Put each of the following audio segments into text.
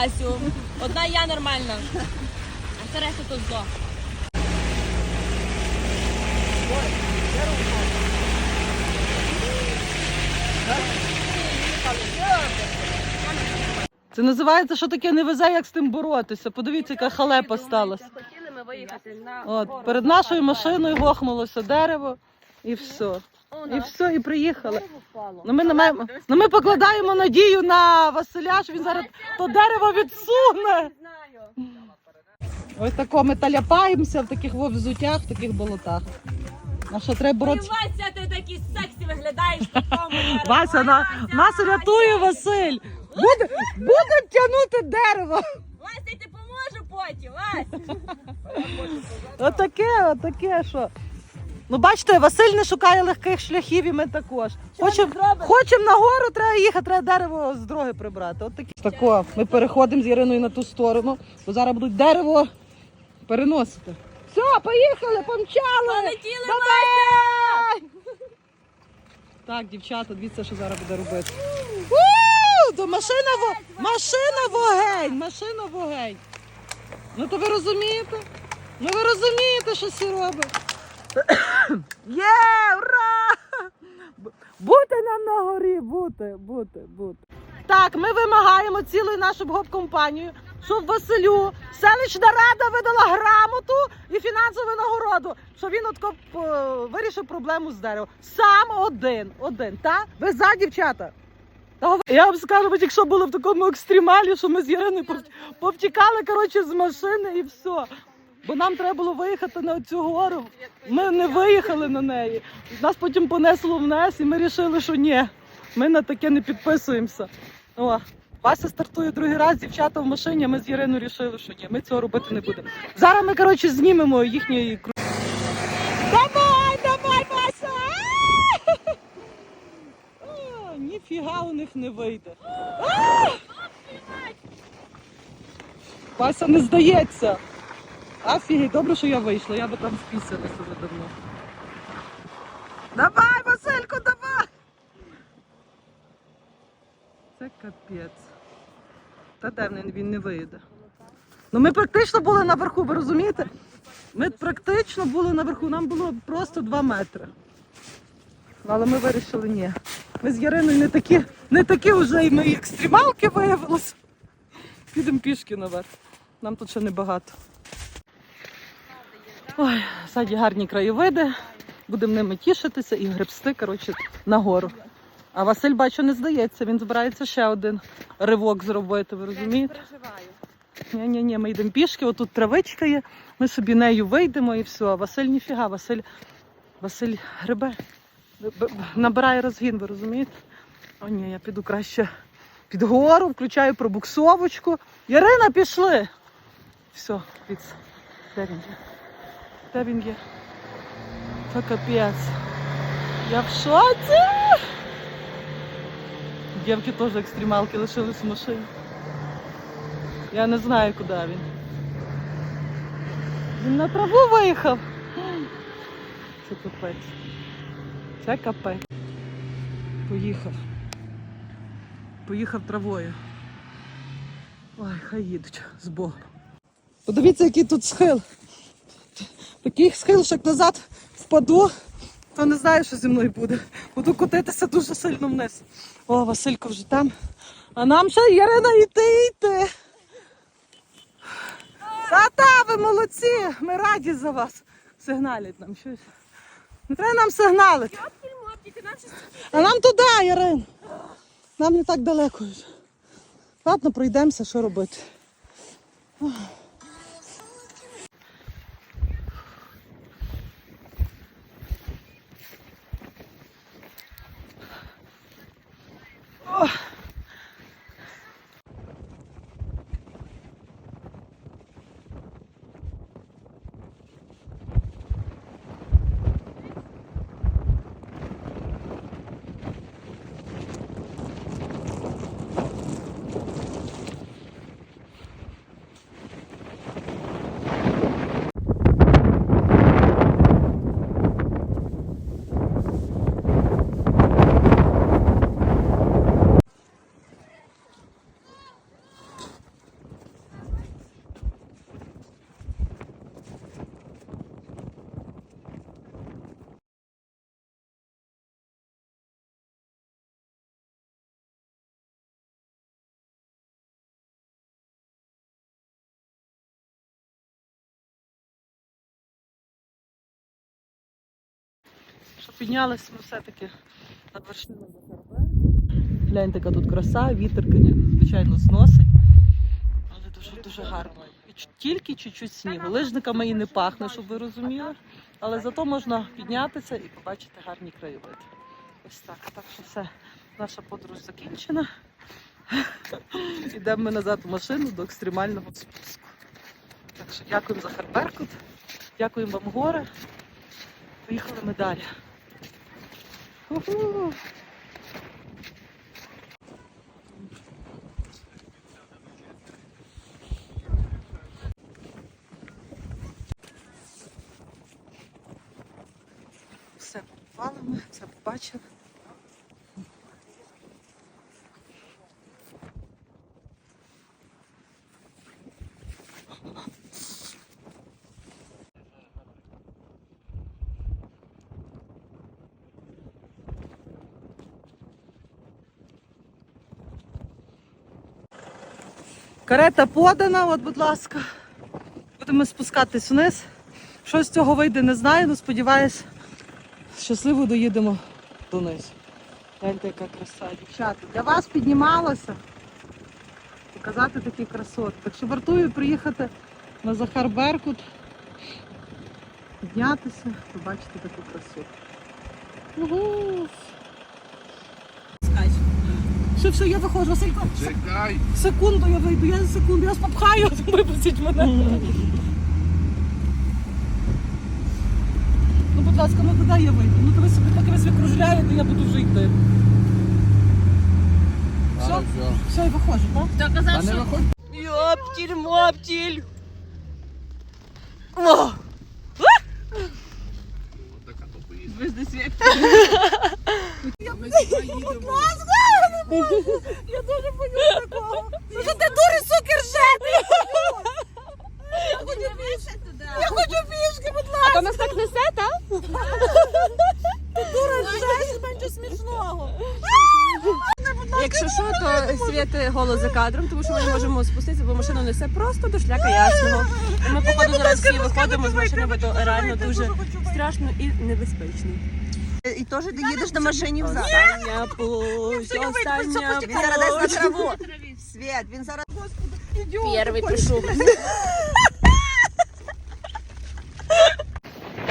Васю. Одна я нормальна. А все решта то зло. Це називається, що таке не везе, як з тим боротися. Подивіться, яка халепа сталася. Хотіли ми виїхати на От, перед нашою машиною гохнулося дерево і все. І все, і приїхали. Ну ми, не маємо, ну ми покладаємо надію на Василя, що він зараз то дерево відсуне. Ось тако ми таляпаємося в таких взуттях, в таких болотах. А що треба боротися? Вася, ти такий сексі виглядаєш в такому. Вася, на, нас рятує Василь. Буде, буде тягнути дерево. Вася, я ти поможу потім, Вася. Отаке, отаке, що. Ну, бачите, Василь не шукає легких шляхів, і ми також. Хочемо хочем на гору, треба їхати, треба дерево з дороги прибрати. От такі. Тако, ми переходимо з Іриною на ту сторону, бо зараз будуть дерево переносити. Все, поїхали, помчали! Полетіли, Давай! Так, дівчата, дивіться, що зараз буде робити. У, то машина, во... машина вогень, машина вогень. Ну то ви розумієте? Ну ви розумієте, що всі робить? Є, ура! Бути нам на горі, бути, бути, бути. Так, ми вимагаємо цілу нашу гоп-компанію, щоб Василю селищна рада видала грамоту і фінансову нагороду, що він от коп- е, вирішив проблему з деревом. Сам один, один, та? Ви за, дівчата? Я вам скажу, якщо були в такому екстремалі, що ми з Іриною пов- повтікали коротше, з машини і все. Бо нам треба було виїхати на цю гору. Ми не виїхали на неї. Нас потім понесло вниз, і ми вирішили, що ні, ми на таке не підписуємося. О, Вася стартує другий раз, дівчата в машині, ми з Іриною вирішили, що ні, ми цього робити не будемо. Зараз ми, коротше, знімемо їхньої. Давай, давай, Вася! Ніфіга у них не вийде. Вася не здається. Офігеть, добре, що я вийшла, я би там вписалася вже давно. Давай, Василько, давай! Це капець. Та де він не вийде. Ну ми практично були наверху, ви розумієте? Ми практично були наверху, нам було просто 2 метри. Але ми вирішили ні. Ми з Яриною не такі, не такі вже і ми екстремалки виявилися. Підемо пішки наверх. Нам тут ще небагато. Ой, ззаді гарні краєвиди. Будемо ними тішитися і гребсти, коротше, нагору. А Василь, бачу, не здається, він збирається ще один ривок зробити, ви розумієте? Я Ні, ні, ні, ми йдемо пішки, отут травичка є, ми собі нею вийдемо і все. А Василь ніфіга, Василь, Василь б- набирає розгін, ви розумієте? О, ні, я піду краще під гору, включаю пробуксовочку. Ярина, пішли! Все, від... де він є? Капець. Я в шоці! Дівки теж екстремалки лишились в машині. Я не знаю, куди він. Він на траву виїхав. Це капець. Це капець. Поїхав. Поїхав травою. Ой, хай їдуть з Богом. Подивіться, який тут схил. Такий схил, назад впаду, то не знаю, що зі мною буде. Буду котитися дуже сильно вниз. О, Василько вже там. А нам ще Ярина йти йти. Та-та, ви молодці! Ми раді за вас. Сигналять нам щось. Не треба нам сигналити. А нам туди, Ярин. Нам не так далеко. Ладно, пройдемося, що робити. Піднялися ми все-таки над вершиною Захарберга. Гляньте, яка тут краса, вітер, звичайно, зносить. Але дуже дуже гарно. І Тільки чуть-чуть снігу. Лижниками і не пахне, щоб ви розуміли. Але зато можна піднятися і побачити гарні краєвиди. Ось так. Так що все, наша подорож закінчена. Йдемо ми назад в машину до екстремального спуску. Так що дякуємо за Харберкут, дякуємо вам гори. Поїхали ми далі. Уху. Все побували ми, все побачили. Карета подана, от, будь ласка. Будемо спускатись вниз. Що з цього вийде, не знаю, але сподіваюсь, щасливо доїдемо донизу. Гляньте, яка краса, дівчата. Для вас піднімалося показати такі красоти. Так що вартую приїхати на Захар Беркут, піднятися, побачити таку красу. Угу. Скач. Все, все, я виходжу, Василько. Чекай. Секунду я вийду, я секунду, я вас попхаю, випустіть мене. Ну, будь ласка, ну куди я вийду? Ну то ви собі поки ви собі кружляєте, я буду вже йти. Все? А, все. Все, я виходжу, так? Хто А казав, не що виходь. Йоптіль, моптіль. О, Така то поїздка. звезди світ. Ми сюди їдемо. Я дуже боюсь такого. Ну що ти дури, суки, ржати? Я хочу пішки, будь ласка. А то нас так несе, так? Дура, ржеш, менше смішного. Якщо що, то світи голос за кадром, тому що ми не можемо спуститися, бо машину несе просто до шляка ясного. І ми, походу, зараз всі виходимо з машини, бо то реально дуже страшно і небезпечно. І теж ти їдеш на машині взад. Остання путь, остання Він зараз дасть на траву. Світ, він зараз Перший пишу.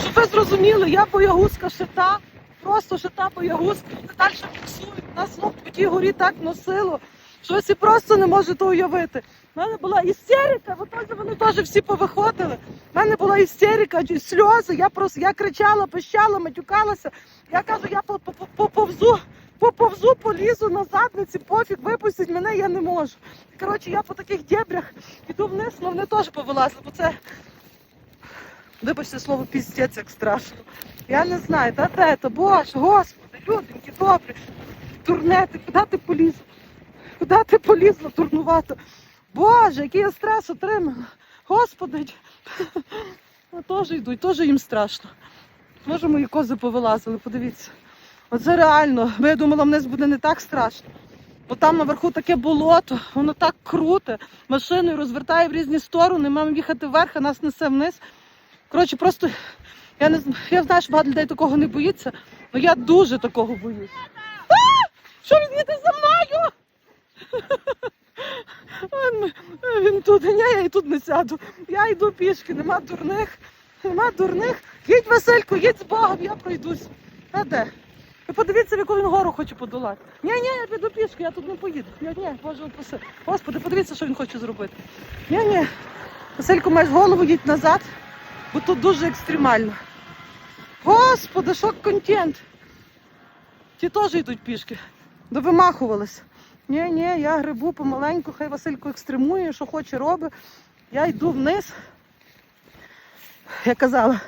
Щоб ви зрозуміли, я боягузка шита, просто шита боягузка. Далі фіксують. Нас ну, по тій горі так носило, що ви всі просто не можете уявити. У мене була істерика, в итоге вони теж всі повиходили. У мене була істерика, сльози, я просто я кричала, пищала, матюкалася. Я кажу, я по- по- по- поповзу, поповзу, полізу на задниці, пофіг, випустіть мене, я не можу. Коротше, я по таких дебрях іду вниз, але вони теж повилазили, бо це Вибачте слово піздець, як страшно. Я не знаю, та те, то боже, господи, люденьки, добрі. Турнети, куди ти поліз? Куди ти полізла турнувато? Боже, який я стрес отримала. Господи. Ну, теж йдуть, теж їм страшно. Може, мої кози повилазили, подивіться. Оце реально. Я думала, вниз буде не так страшно. Бо там наверху таке болото, воно так круте. Машиною розвертає в різні сторони, маємо їхати вверх, а нас несе вниз. Коротше, просто я не я знаю, що багато людей такого не боїться, але я дуже такого боюсь. А! Що він їде за мною? Він, тут, я і тут не сяду. Я йду пішки, нема дурних, нема дурних. Їдь, Василько, їдь з Богом, я пройдусь. А де? Ви подивіться, в яку він гору хоче подолати. Ні, ні, я піду пішки, я тут не поїду. Ні, ні, Боже упаси. Господи, подивіться, що він хоче зробити. Ні, ні. Василько, маєш голову, їдь назад бо тут дуже екстремально. Господи, що контент. Ті теж йдуть пішки. Довимахувались. Ні, ні, я грибу помаленьку, хай Василько екстремує, що хоче робить. Я йду вниз. Я казала,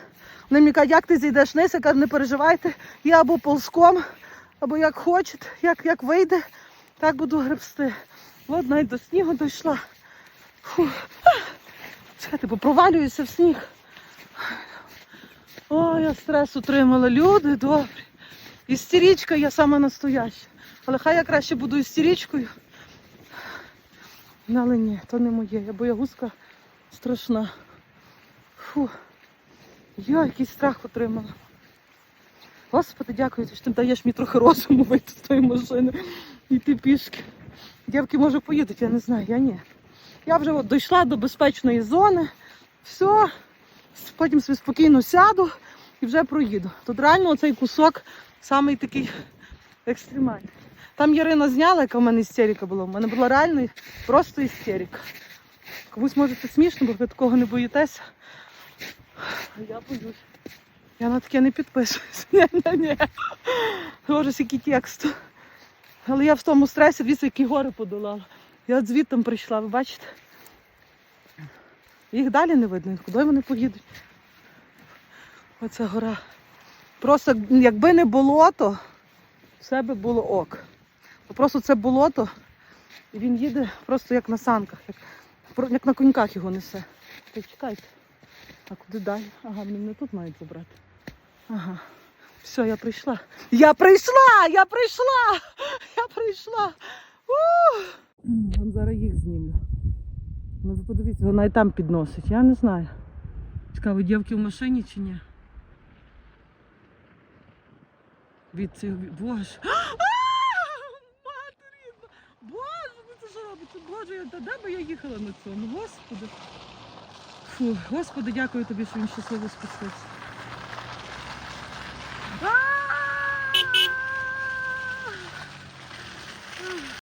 вони мені кажуть, як ти зійдеш вниз, я кажу, не переживайте, я або ползком, або як хочете, як, як вийде, так буду гребсти. От навіть до снігу дійшла. Чекайте, бо провалююся в сніг. Ой, я стрес отримала. Люди добрі. Істерічка я сама настояща. Але хай я краще буду істерічкою. Ну, Але ні, то не моє. Я боягузка страшна. Фу. Я який страх отримала. Господи, дякую, що ти даєш мені трохи розуму вийти з тої машини йти пішки. Дівки, може, поїдуть, я не знаю, я ні. Я вже от дійшла до безпечної зони, все, потім собі спокійно сяду і вже проїду. Тут реально цей кусок самий такий екстремальний. Там Ярина зняла, яка в мене істерика була. У мене була реально просто істерика. Комусь може це смішно, бо ви такого не боїтеся. Я боюсь. Я на таке не підписуюсь. Ні, ні, ні. Боже, який текст. Але я в тому стресі, дивіться, які гори подолала. Я от звідти прийшла, ви бачите? Їх далі не видно, куди вони поїдуть. Оця гора. Просто якби не болото, все би було ок. Просто це болото, і він їде просто як на санках, як, як на коньках його несе. Так чекайте. А куди далі? Ага, вони мене тут мають забрати. Ага. Все, я прийшла. Я прийшла! Я прийшла! Я прийшла! Вам зараз їх знімлю. Ну ви подивіться, вона і там підносить. Я не знаю. Цікаво, дівки в машині чи ні? Від цих боже. Матері! Боже, ви це робите? Я- де би я їхала на цьому? Господи. Фу, Господи, дякую тобі, що він щасливо спустився.